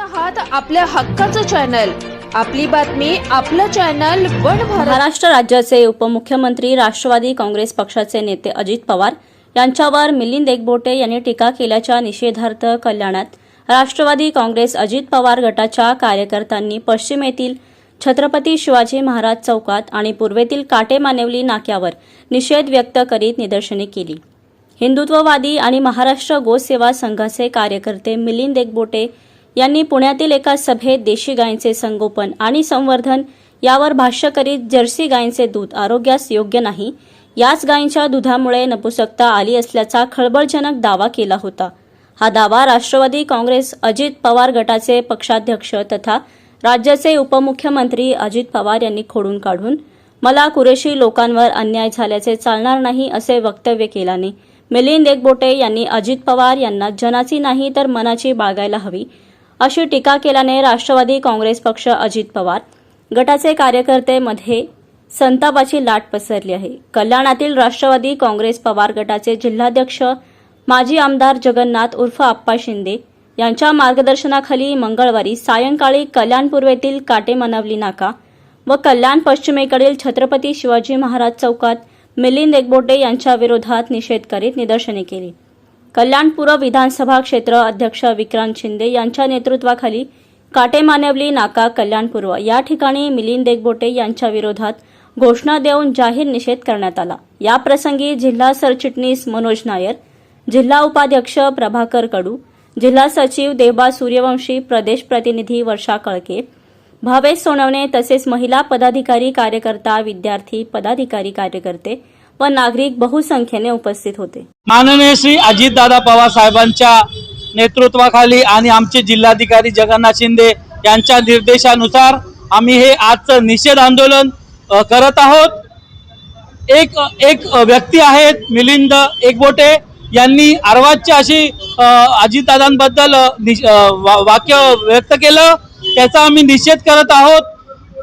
आहात आपल्या हक्काचं चॅनल. आपली बातमी आपलं चॅनल वन महाराष्ट्र राज्याचे उपमुख्यमंत्री राष्ट्रवादी काँग्रेस पक्षाचे नेते अजित पवार यांच्यावर मिलिंद एकबोटे यांनी टीका केल्याच्या निषेधार्थ कल्याणात राष्ट्रवादी काँग्रेस अजित पवार गटाच्या कार्यकर्त्यांनी पश्चिमेतील छत्रपती शिवाजी महाराज चौकात आणि पूर्वेतील काटेमानेवली नाक्यावर निषेध व्यक्त करीत निदर्शने केली. हिंदुत्ववादी आणि महाराष्ट्र गोसेवा संघाचे कार्यकर्ते मिलिंद एकबोटे यांनी पुण्यातील एका सभेत देशी गायींचे संगोपन आणि संवर्धन यावर भाष्य करीत जर्सी गायींचे दूध आरोग्यास योग्य नाही. याच गायींच्या दुधामुळे नपुसकता आली असल्याचा खळबळजनक दावा केला होता. हा दावा राष्ट्रवादी काँग्रेस अजित पवार गटाचे पक्षाध्यक्ष तथा राज्याचे उपमुख्यमंत्री अजित पवार यांनी खोडून काढून मला कुरेशी लोकांवर अन्याय झाल्याचे चालणार नाही असे वक्तव्य केल्याने मिलिंद एकबोटे यांनी अजित पवार यांना जनाची नाही तर मनाची बाळगायला हवी अशी टीका केल्याने राष्ट्रवादी काँग्रेस पक्ष अजित पवार गटाचे कार्यकर्ते मध्ये संतापाची लाट पसरली आहे. कल्याणातील राष्ट्रवादी काँग्रेस पवार गटाचे जिल्हाध्यक्ष माजी आमदार जगन्नाथ उर्फ आप्पा शिंदे यांच्या मार्गदर्शनाखाली मंगळवारी सायंकाळी कल्याण पूर्वेतील काटेमनावली नाका व कल्याण पश्चिमेकडील छत्रपती शिवाजी महाराज चौकात मिलिंद एकबोटे यांच्या विरोधात निषेध करीत निदर्शने केली. कल्याणपूर्व विधानसभा क्षेत्र अध्यक्ष विक्रांत शिंदे यांच्या नेतृत्वाखाली काटेमानवली नाका कल्याणपूर्व या ठिकाणी मिलिंद देगबोटे यांच्या विरोधात घोषणा देऊन जाहीर निषेध करण्यात आला. या प्रसंगी जिल्हा सरचिटणीस मनोज नायर जिल्हा उपाध्यक्ष प्रभाकर कडू जिल्हा सचिव देवबा सूर्यवंशी प्रदेश प्रतिनिधी वर्षा कळके भावेश सोनवणे तसेच महिला पदाधिकारी कार्यकर्ता विद्यार्थी पदाधिकारी कार्यकर्ते व नागरिक बहुसंख्येने उपस्थित होते. माननीय श्री अजितदादा पवार साहेबांच्या नेतृत्वाखाली आणि आमचे जिल्हाधिकारी जगन्नाथ शिंदे यांच्या निर्देशानुसार आम्ही हे आजचं निषेध आंदोलन करत आहोत. एक एक व्यक्ती आहेत मिलिंद एकबोटे यांनी अर्वाजच्या अशी अजितदादांबद्दल वा- वाक्य व्यक्त केलं. त्याचा आम्ही निषेध करत आहोत.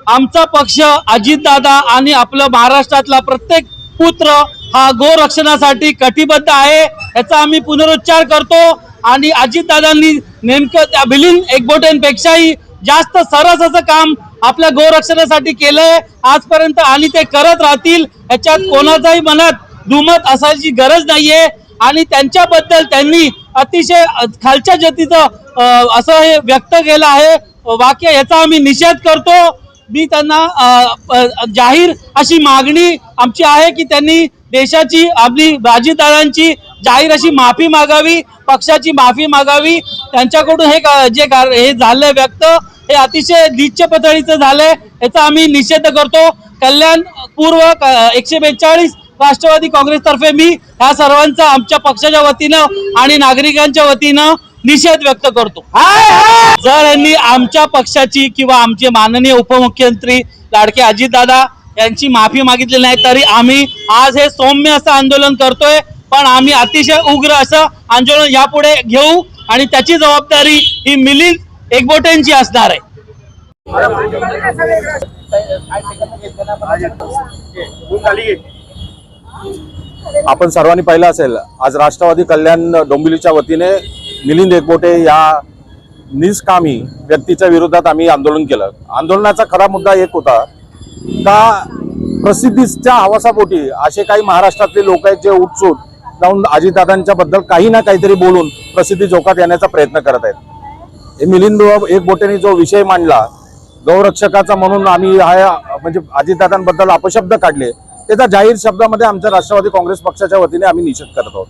आमचा पक्ष अजितदादा आणि आपलं महाराष्ट्रातला प्रत्येक पुत्र हा गोरक्षणासाठी कटिबद्ध आहे याचा आम्ही पुनरुच्चार करतो. आणि अजितदादांनी नेमकं त्या मिलिंद एकबोटेंपेक्षाही जास्त सरस असं काम आपल्या गोरक्षणासाठी केलंय. आजपर्यंत आणि ते करत राहतील याच्यात कोणाचाही मनात दुमत असायची गरज नाहीये. आणि त्यांच्याबद्दल त्यांनी अतिशय खालच्या जतीचं असं हे व्यक्त केलं आहे. वाक्य याचा आम्ही निषेध करतो. मी त्यांना जाहीर अशी मागणी आमची आहे की त्यांनी देशाची आपली बाजीदारांची जाहीर अशी माफी मागावी पक्षाची माफी मागावी. त्यांच्याकडून हे का- जे कार- हे झालंय व्यक्त हे अतिशय नीच पथळीचं झालंय याचा आम्ही निषेध करतो. कल्याण पूर्व एकशे बेचाळीस राष्ट्रवादी काँग्रेसतर्फे मी ह्या सर्वांचा आमच्या पक्षाच्या वतीनं आणि नागरिकांच्या वतीनं निषेध व्यक्त करतो. जर यांनी आमच्या पक्षाची किंवा आमचे माननीय उपमुख्यमंत्री लाडके अजितदादा यांची माफी मागितली नाही तरी आम्ही आज हे सौम्य असं आंदोलन करतोय पण आम्ही अतिशय उग्र असं आंदोलन यापुढे घेऊ आणि त्याची जबाबदारी ही मिलिंद एकबोटेंची असणार आहे. आपण सर्वांनी पाहिलं असेल आज राष्ट्रवादी कल्याण डोंबिवलीच्या वतीने मिलिंद एकबोटे या निष्कामी व्यक्तीच्या विरोधात आम्ही आंदोलन केलं. आंदोलनाचा खरा मुद्दा एक होता का प्रसिद्धीच्या आवासापोटी असे काही महाराष्ट्रातले लोक आहेत जे उठसूट जाऊन अजितदादांच्या बद्दल काही ना काहीतरी बोलून प्रसिद्धी जोकात येण्याचा प्रयत्न करत आहेत. हे मिलिंद एकबोटेने जो विषय मांडला गौरक्षकाचा म्हणून आम्ही हा म्हणजे अजितदादांबद्दल अपशब्द काढले त्याचा जाहीर शब्दामध्ये आमच्या राष्ट्रवादी काँग्रेस पक्षाच्या वतीने आम्ही निषेध करत आहोत.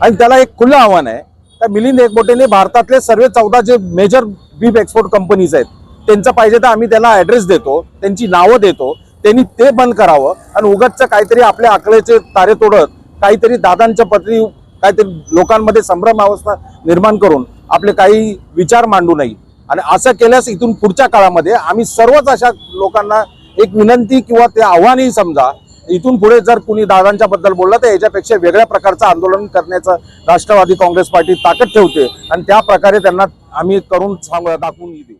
आणि त्याला एक खुलं आव्हान आहे त्या मिलिंद एकबोटेने भारतातले सर्व चौदा जे मेजर बीफ एक्सपोर्ट कंपनीज आहेत त्यांचं पाहिजे तर आम्ही त्याला ॲड्रेस देतो त्यांची नावं देतो त्यांनी ते बंद करावं. आणि उगाचचं काहीतरी आपल्या आकड्याचे तारे तोडत काहीतरी दादांच्या पत्री काहीतरी लोकांमध्ये संभ्रम अवस्था निर्माण करून आपले काही विचार मांडू नये. आणि असं केल्यास इथून पुढच्या काळामध्ये आम्ही सर्वच अशा लोकांना एक विनंती किंवा ते आव्हानही समजा इथून पुढे जर कुणी दादांच्या बद्दल बोललं तर याच्यापेक्षा वेगळ्या प्रकारचं आंदोलन करण्याचं राष्ट्रवादी काँग्रेस पार्टी ताकद ठेवते. आणि त्या प्रकारे त्यांना आम्ही करून सांग दाखवून देऊ